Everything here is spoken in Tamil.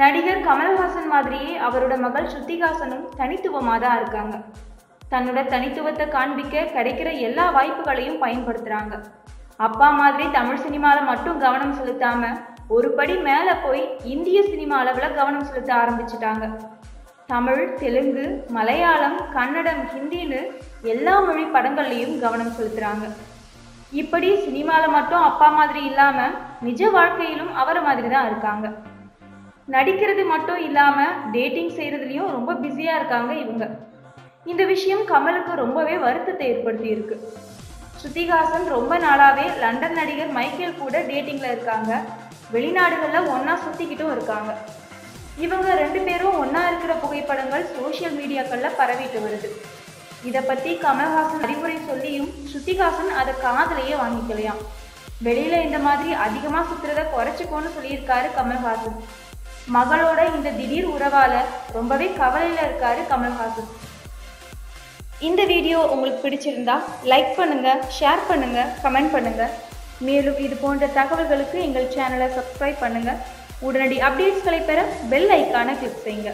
நடிகர் கமல்ஹாசன் மாதிரியே அவரோட மகள் ஸ்ருதிஹாசனும் தனித்துவமாக தான் இருக்காங்க. தன்னோட தனித்துவத்தை காண்பிக்க கிடைக்கிற எல்லா வாய்ப்புகளையும் பயன்படுத்துகிறாங்க அப்பா மாதிரி தமிழ் சினிமாவில் மட்டும் கவனம் செலுத்தாமல் ஒரு படி மேலே போய் இந்திய சினிமா அளவில் கவனம் செலுத்த ஆரம்பிச்சிட்டாங்க. தமிழ் தெலுங்கு மலையாளம் கன்னடம் ஹிந்தின்னு எல்லா மொழி படங்கள்லையும் கவனம் செலுத்துகிறாங்க இப்படி சினிமாவில் மட்டும் அப்பா மாதிரி இல்லாமல் நிஜ வாழ்க்கையிலும் அவரை மாதிரி தான் இருக்காங்க. நடிக்கிறது மட்டும் இல்லாமல் டேட்டிங் செய்கிறதுலையும் ரொம்ப பிஸியாக இருக்காங்க இவங்க. இந்த விஷயம் கமலுக்கு ரொம்பவே வருத்தத்தை ஏற்படுத்தி இருக்கு ஸ்ருதிஹாசன் ரொம்ப நாளாவே லண்டன் நடிகர் மைக்கேல் கூட டேட்டிங்ல இருக்காங்க. வெளிநாடுகளில் ஒன்றா சுத்திக்கிட்டும் இருக்காங்க. இவங்க ரெண்டு பேரும் ஒன்றா இருக்கிற புகைப்படங்கள் சோஷியல் மீடியாக்கள்ல பரவிட்டு வருது. இதை பத்தி கமல்ஹாசன் அறிவுரை சொல்லியும் ஸ்ருதிஹாசன் அதை காதலையே வாங்கிக்கலையாம். வெளியில இந்த மாதிரி அதிகமா சுத்துறத குறைச்சிக்கோன்னு சொல்லியிருக்காரு கமல்ஹாசன். மகளோட இந்த திடீர் உறவால ரொம்பவே கவலையில இருக்காரு கமல்ஹாசன். இந்த வீடியோ உங்களுக்கு பிடிச்சிருந்தா லைக் பண்ணுங்க ஷேர் பண்ணுங்க கமெண்ட் பண்ணுங்க. மேலும் இது போன்ற தகவல்களுக்கு எங்கள் சேனலை சப்ஸ்கிரைப் பண்ணுங்க. உடனடி அப்டேட்ஸ்களை பெற பெல் ஐக்கானை கிளிக் செய்யுங்க.